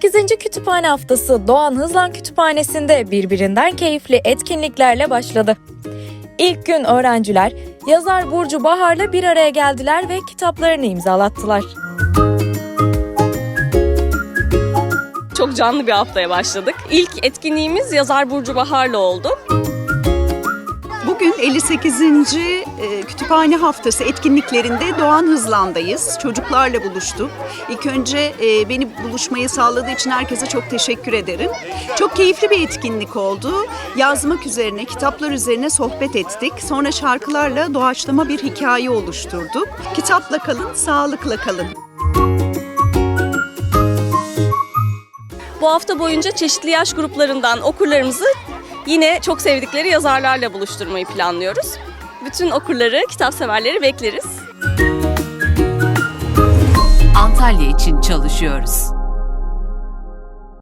Kütüphane Haftası Doğan Hızlan Kütüphanesi'nde birbirinden keyifli etkinliklerle başladı. İlk gün öğrenciler yazar Burcu Bahar'la bir araya geldiler ve kitaplarını imzalattılar. Çok canlı bir haftaya başladık. İlk etkinliğimiz yazar Burcu Bahar'la oldu. Bugün 58. e, Kütüphane Haftası etkinliklerinde Doğan Hızlan'dayız. Çocuklarla buluştuk. İlk önce e, beni buluşmayı sağladığı için herkese çok teşekkür ederim. Çok keyifli bir etkinlik oldu. Yazmak üzerine, kitaplar üzerine sohbet ettik. Sonra şarkılarla doğaçlama bir hikaye oluşturduk. Kitapla kalın, sağlıkla kalın. Bu hafta boyunca çeşitli yaş gruplarından okurlarımızı yine çok sevdikleri yazarlarla buluşturmayı planlıyoruz. Bütün okurları, kitap severleri bekleriz. Antalya için çalışıyoruz.